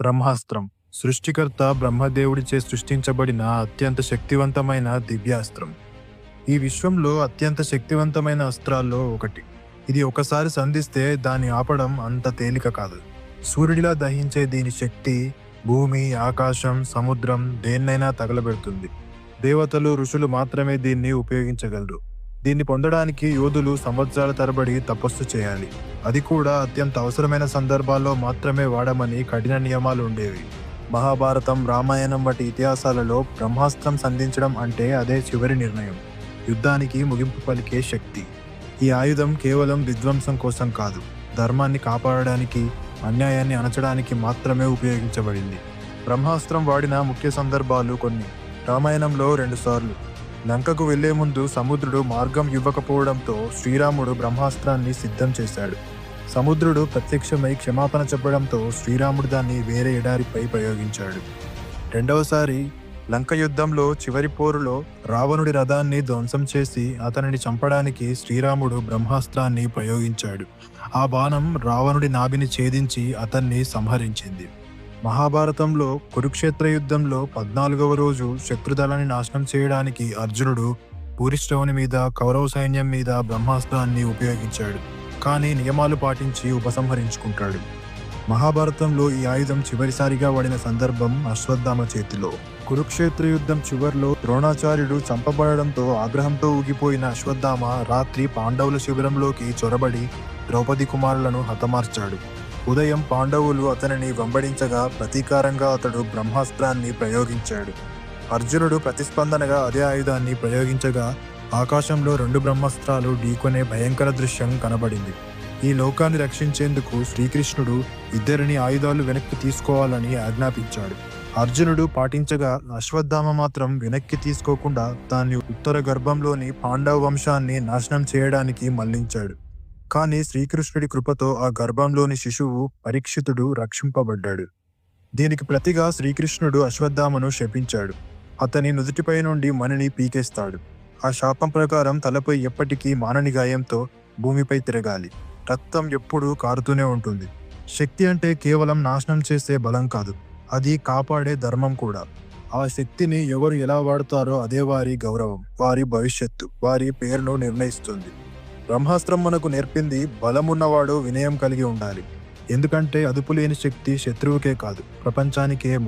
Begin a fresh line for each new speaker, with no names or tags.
బ్రహ్మాస్త్రం. సృష్టికర్త బ్రహ్మదేవుడిచే సృష్టించబడిన అత్యంత శక్తివంతమైన దివ్యాస్త్రం. ఈ విశ్వంలో అత్యంత శక్తివంతమైన అస్త్రాల్లో ఒకటి. ఇది ఒకసారి సంధిస్తే దాన్ని ఆపడం అంత తేలిక కాదు. సూర్యుడిలా దహించే దీని శక్తి భూమి ఆకాశం సముద్రం దేన్నైనా తగలబెడుతుంది. దేవతలు ఋషులు మాత్రమే దీన్ని ఉపయోగించగలరు. దీన్ని పొందడానికి యోధులు సంవత్సరాల తరబడి తపస్సు చేయాలి. అది కూడా అత్యంత అవసరమైన సందర్భాల్లో మాత్రమే వాడమని కఠిన నియమాలు ఉండేవి. మహాభారతం రామాయణం వంటి ఇతిహాసాలలో బ్రహ్మాస్త్రం సంధించడం అంటే అదే చివరి నిర్ణయం. యుద్ధానికి ముగింపు పలికే శక్తి. ఈ ఆయుధం కేవలం విధ్వంసం కోసం కాదు ధర్మాన్ని కాపాడడానికి అన్యాయాన్ని అణచడానికి మాత్రమే ఉపయోగించబడింది. బ్రహ్మాస్త్రం వాడిన ముఖ్య సందర్భాలు కొన్ని. రామాయణంలో రెండుసార్లు లంకకు వెళ్ళే ముందు సముద్రుడు మార్గం ఇవ్వకపోవడంతో శ్రీరాముడు బ్రహ్మాస్త్రాన్ని సిద్ధం చేశాడు. సముద్రుడు ప్రత్యక్షమై క్షమాపణ చెప్పడంతో శ్రీరాముడు దాన్ని వేరే ఎడారిపై ప్రయోగించాడు. రెండవసారి లంక యుద్ధంలో చివరి పోరులో రావణుడి రథాన్ని ధ్వంసం చేసి అతనిని చంపడానికి శ్రీరాముడు బ్రహ్మాస్త్రాన్ని ప్రయోగించాడు. ఆ బాణం రావణుడి నాభిని ఛేదించి అతన్ని సంహరించింది. మహాభారతంలో కురుక్షేత్ర యుద్ధంలో పద్నాలుగవ రోజు శత్రుదళాన్ని నాశనం చేయడానికి అర్జునుడు పూరిష్టవుని మీద కౌరవ సైన్యం మీద బ్రహ్మాస్త్రాన్ని ఉపయోగించాడు. కానీ నియమాలు పాటించి ఉపసంహరించుకుంటాడు. మహాభారతంలో ఈ ఆయుధం చివరిసారిగా వాడిన సందర్భం అశ్వత్థామ చేతిలో. కురుక్షేత్ర యుద్ధం చివర్లో ద్రోణాచార్యుడు చంపబడడంతో ఆగ్రహంతో ఊగిపోయిన అశ్వత్థామ రాత్రి పాండవుల శిబిరంలోకి చొరబడి ద్రౌపది కుమారులను హతమార్చాడు. ఉదయం పాండవులు అతనిని వెంబడించగా ప్రతీకారంగా అతడు బ్రహ్మాస్త్రాన్ని ప్రయోగించాడు. అర్జునుడు ప్రతిస్పందనగా అదే ఆయుధాన్ని ప్రయోగించగా ఆకాశంలో రెండు బ్రహ్మాస్త్రాలు ఢీకొనే భయంకర దృశ్యం కనబడింది. ఈ లోకాన్ని రక్షించేందుకు శ్రీకృష్ణుడు ఇద్దరిని ఆయుధాలు వెనక్కి తీసుకోవాలని ఆజ్ఞాపించాడు. అర్జునుడు పాటించగా అశ్వత్థామ మాత్రం వెనక్కి తీసుకోకుండా దాన్ని ఉత్తర గర్భంలోని పాండవ వంశాన్ని నాశనం చేయడానికి మళ్ళించాడు. కానీ శ్రీకృష్ణుడి కృపతో ఆ గర్భంలోని శిశువు పరీక్షితుడు రక్షింపబడ్డాడు. దీనికి ప్రతిగా శ్రీకృష్ణుడు అశ్వత్థామను శపించాడు. అతని నుదుటిపై నుండి మణిని పీకేస్తాడు. ఆ శాపం ప్రకారం తలపై ఎప్పటికీ మానని గాయంతో భూమిపై తిరగాలి. రక్తం ఎప్పుడూ కారుతూనే ఉంటుంది. శక్తి అంటే కేవలం నాశనం చేసే బలం కాదు. అది కాపాడే ధర్మం కూడా. ఆ శక్తిని ఎవరు ఎలా వాడతారో అదే వారి గౌరవం వారి భవిష్యత్తు వారి పేరును నిర్ణయిస్తుంది. బ్రహ్మాస్త్రం మనకు నేర్పింది బలమున్నవాడు వినయం కలిగి ఉండాలి. ఎందుకంటే అదుపులేని శక్తి శత్రువుకే కాదు ప్రపంచానికే